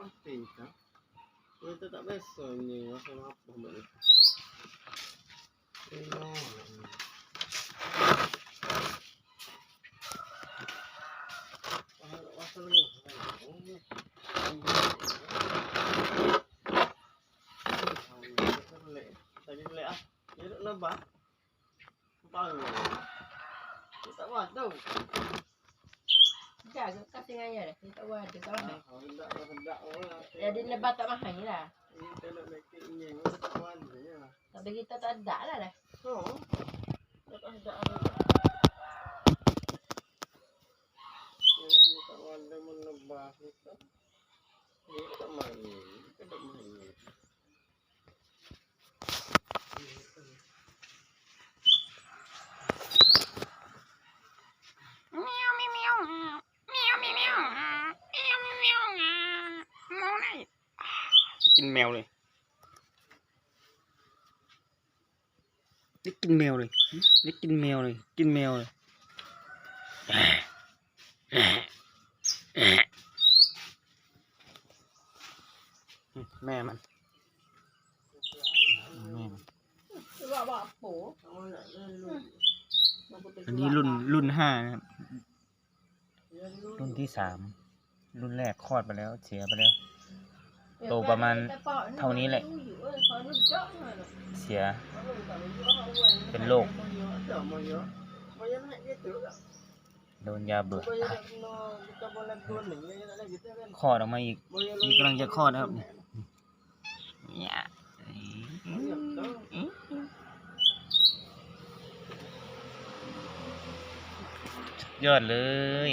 mattinta volete adesso ogni sono a pomeriggio e no Lepas, kepala. Kita buat tu. Jangan kasih ayah dah. Kita buat tu. Kalau Jadi lebat tak mahal ni lah. Ini tak nak nak kini ni, tak mana ya. Tapi kita tak ada lah lah. Oh. Tak ada lah. Ini tak wala mo labas ito. Ini tak mani, tak mani. Meow, meow, meow, meow, meow, meow. กินแมวเลย ได้กินแมวเลย ได้กินแมวเลย กินแมวเลยแม่มัน แม่มัน Bawa bawa apa? Kamu nak lu. อันนี้รุ่นรุ่นห้านะครับ Yan lu. รุ่นที่สาม รุ่นแรกคลอดไปแล้ว เสียไปแล้ว โตประมาณเท่านี้แหละ เสีย เป็นโรคโดนยาเบื่อคลอดออกมาอีกนี่กำลังจะคลอดนะครับเนี่ยยอดเลย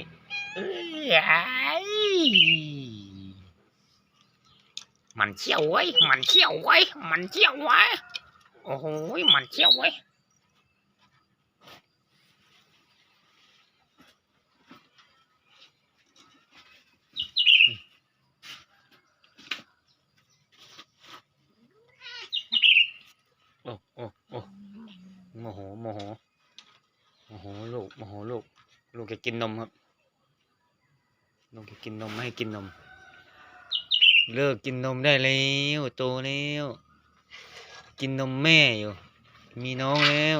เอ้ย มันเชี่ยวไว้ มันเชี่ยวไว้ มันเชี่ยวไว้ โอ้โห มันเชี่ยวไว้โอ้โอ้โอ้โมโห โมโห โมโห ลูก โมโห ลูก ลูกแกกินนมครับ ลูกแกกินนมไม่ให้กินนม เลิกกินนมได้แล้วโตแล้ว กินนมแม่อยู่ มีน้องแล้ว